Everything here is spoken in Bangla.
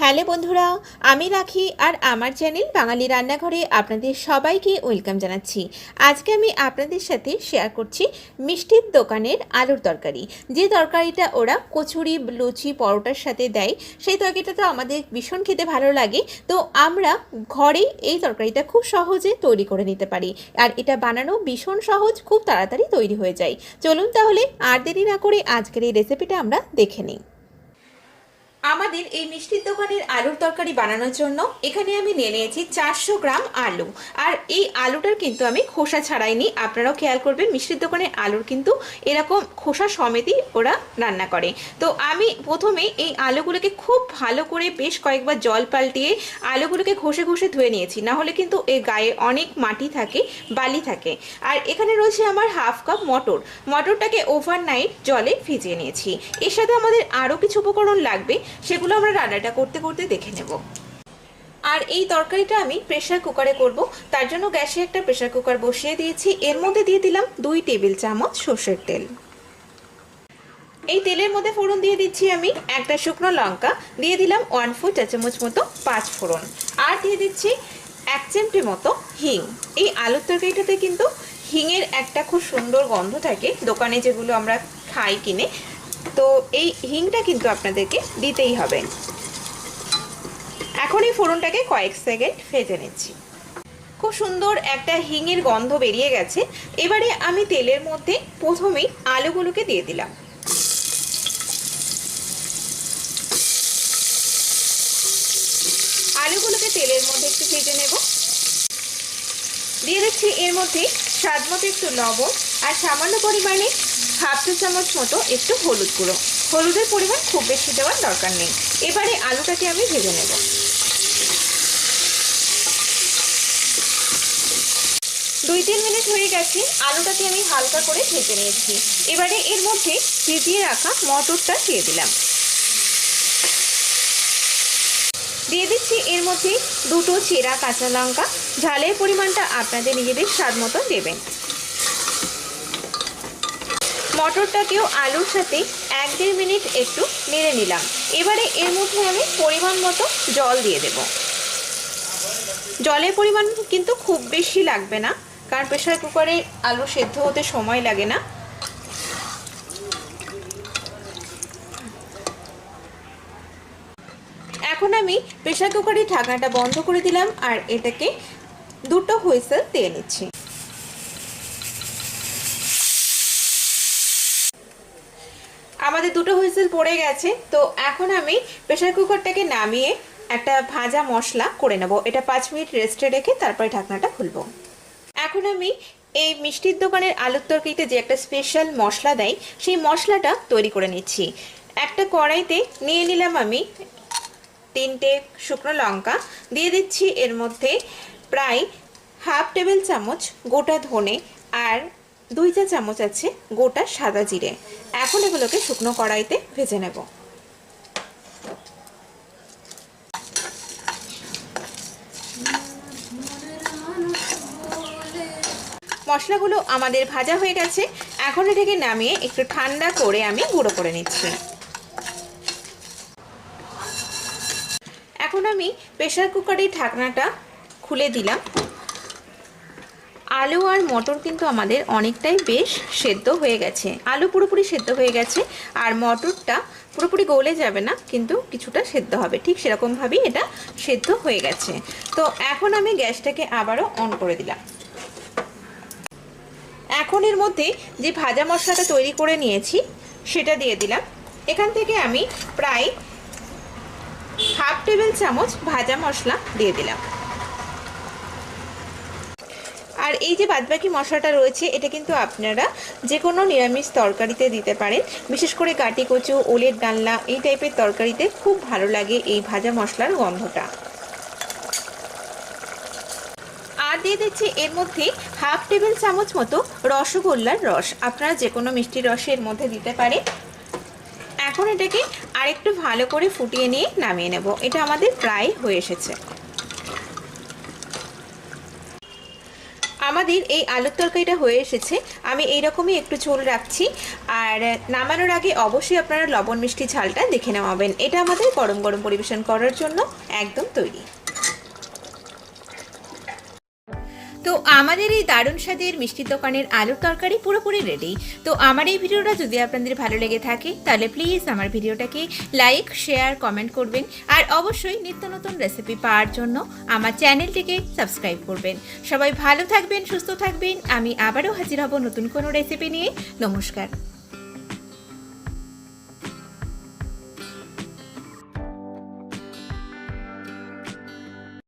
হ্যালো বন্ধুরা, আমি রাখি আর আমার চ্যানেল বাঙালি রান্নাঘরে আপনাদের সবাইকে ওয়েলকাম জানাচ্ছি। আজকে আমি আপনাদের সাথে শেয়ার করছি মিষ্টির দোকানের আলুর তরকারি। যে তরকারিটা ওরা কচুরি, লুচি, পরোটার সাথে দেয়, সেই তরকারিটা তো আমাদের ভীষণ খেতে ভালো লাগে। তো আমরা ঘরেই এই তরকারিটা খুব সহজে তৈরি করে নিতে পারি। আর এটা বানানো ভীষণ সহজ, খুব তাড়াতাড়ি তৈরি হয়ে যায়। চলুন তাহলে আর দেরি না করে আজকের এই রেসিপিটা আমরা দেখে নিই। আমাদের এই মিষ্টির দোকানের আলুর তরকারি বানানোর জন্য এখানে আমি নিয়ে নিয়েছি চারশো গ্রাম আলু। আর এই আলুটার কিন্তু আমি খোসা ছাড়াইনি। আপনারাও খেয়াল করবেন মিষ্টির দোকানের আলুর কিন্তু এরকম খোসা সমেতই ওরা রান্না করে। তো আমি প্রথমে এই আলুগুলোকে খুব ভালো করে বেশ কয়েকবার জল পাল্টিয়ে আলুগুলোকে ঘষে ঘষে ধুয়ে নিয়েছি। না হলে কিন্তু এর গায়ে অনেক মাটি থাকে, বালি থাকে। আর এখানে রয়েছে আমার হাফ কাপ মটর। মটরটাকে ওভারনাইট জলে ভিজিয়ে নিয়েছি। এর সাথে আমাদের আরও কিছু উপকরণ লাগবে। সেগুলো আমরা রান্নাটা করতে করতে দেখে নেব। আর এই তরকারিটা আমি প্রেশার কুকারে করব। তার জন্য গ্যাসে একটা প্রেশার কুকার বসিয়ে দিয়েছি। এর মধ্যে দিয়ে দিলাম দুই টেবিল চামচ সর্ষের তেল। এই তেলের মধ্যে ফোড়ন দিয়ে দিচ্ছি আমি একটা শুকনো লঙ্কা। দিয়ে দিলাম ওয়ান ফোর চা চামচ মতো পাঁচ ফোড়ন। আর দিয়ে দিচ্ছি এক চিমটি মতো হিং। এই আলুর তরকারিটাতে কিন্তু হিংয়ের একটা খুব সুন্দর গন্ধ থাকে। দোকানে যেগুলো আমরা খাই কিনে তো এই হিংটা কিন্তু আপনাদেরকে দিতেই হবে। এখন এই ফোড়নটাকে কয়েক সেকেন্ড ভেজে নিচ্ছি। খুব সুন্দর একটা হিঙের গন্ধ বেরিয়ে গেছে। এবারে আমি তেলের মধ্যে প্রথমেই আলুগুলোকে দিয়ে দিলাম। আলুগুলোকে তেলের মধ্যে একটু ভেজে নেব। দিয়ে দিচ্ছি এর মধ্যে স্বাদ মতো একটু লবণ। আর সামান্য পরিমাণে হাফ চা চামচ মতো একটু হলুদ গুঁড়ো। হলুদের পরিমাণ খুব বেশি দেওয়ার দরকার নেই। এবারে আলুটাকে আমি ভেজে নেব। দুই তিন মিনিট হয়ে গেছে, আলুটাকে আমি হালকা করে ভেজে নিয়েছি। এবারে এর মধ্যে ভিজিয়ে রাখা মটরটা দিয়ে দিলাম। দিয়ে দিচ্ছি এর মধ্যে দুটো চেরা কাঁচা লঙ্কা। ঝালের পরিমাণটা আপনাদের নিজেদের স্বাদ মতো দেবেন। মটরটাকেও আলুর সাথে এক দেড় মিনিট একটু নেড়ে নিলাম। এবারে এর মধ্যে আমি পরিমাণ মতো জল দিয়ে দেব। জলের পরিমাণ কিন্তু খুব বেশি লাগবে না, কারণ প্রেশার কুকারে আলু সেদ্ধ হতে সময় লাগে না। এখন আমি প্রেশার কুকারের ঢাকনাটা বন্ধ করে দিলাম আর এটাকে দুটো হুইসেল দিয়ে নিচ্ছি। আমাদের দুটো হুইসেল পড়ে গেছে, তো এখন আমি প্রেশার কুকারটাকে নামিয়ে একটা ভাজা মশলা করে নেব। এটা পাঁচ মিনিট রেস্টে রেখে তারপরে ঢাকনাটা খুলবো। এখন আমি এই মিষ্টির দোকানের আলুর তরকারিতে যে একটা স্পেশাল মশলা দেয়, সেই মশলাটা তৈরি করে নিচ্ছি। একটা কড়াইতে নিয়ে নিলাম আমি তিনটে শুকনো লঙ্কা, দিয়ে দিচ্ছি এর মধ্যে প্রায় হাফ টেবিল চামচ গোটা ধনে আর দুই চা চামচ আছে গোটা সাদা জিরে। এখন এগুলোকে শুকনো কড়াইতে ভেজে নেব। মশলাগুলো আমাদের ভাজা হয়ে গেছে। এখন এটাকে নামিয়ে একটু ঠান্ডা করে আমি গুঁড়ো করে নিচ্ছি। এখন আমি প্রেশার কুকারের ঢাকনাটা খুলে দিলাম। আলু আর মটর কিন্তু আমাদের অনেকটাই বেশ সেদ্ধ হয়ে গেছে। আলু পুরোপুরি সেদ্ধ হয়ে গেছে আর মটরটা পুরোপুরি গলে যাবে না, কিন্তু কিছুটা সেদ্ধ হবে। ঠিক সেরকমভাবেই এটা সেদ্ধ হয়ে গেছে। তো এখন আমি গ্যাসটাকে আবারও অন করে দিলাম। এখন এর মধ্যে যে ভাজা মশলাটা তৈরি করে নিয়েছি, সেটা দিয়ে দিলাম। এখান থেকে আমি প্রায় হাফ টেবিল চামচ ভাজা মশলা দিয়ে দিলাম। আর এই যে বাদবাকি মশলাটা রয়েছে, এটা কিন্তু আপনারা যে কোনো নিরামিষ তরকারিতে দিতে পারেন। বিশেষ করে কাটি কচু, ওলের ডালনা, এই টাইপের তরকারিতে খুব ভালো লাগে এই ভাজা মশলার গন্ধটা। আর দিয়ে দিচ্ছি এর মধ্যে হাফ টেবিল চামচ মতো রসগোল্লার রস। আপনারা যে কোনো মিষ্টি রসে এর মধ্যে দিতে পারেন। এখন এটাকে আরেকটু ভালো করে ফুটিয়ে নিয়ে নামিয়ে নেব। এটা আমাদের প্রায় হয়ে এসেছে। আমাদের এই আলুর তরকারিটা হয়ে এসেছে। আমি এই রকমই একটু ঝোল রাখছি। আর নামানোর আগে অবশ্যই আপনারা লবণ মিষ্টি ঝালটা দেখে নামাবেন এটা আমাদের গরম গরম পরিবেশন করার জন্য একদম তৈরি। আমাদের এই দারুণ স্বাদের মিষ্টির দোকানের আলুর তরকারি পুরোপুরি রেডি তো আমার এই ভিডিওটা যদি আপনাদের ভালো লেগে থাকে, তাহলে প্লিজ আমার ভিডিওটাকে লাইক শেয়ার কমেন্ট করবেন। আর অবশ্যই নিত্য নতুন রেসিপি পাওয়ার জন্য আমার চ্যানেলটিকে সাবস্ক্রাইব করবেন। সবাই ভালো থাকবেন, সুস্থ থাকবেন। আমি আবারও হাজির হব নতুন কোনো রেসিপি নিয়ে। নমস্কার।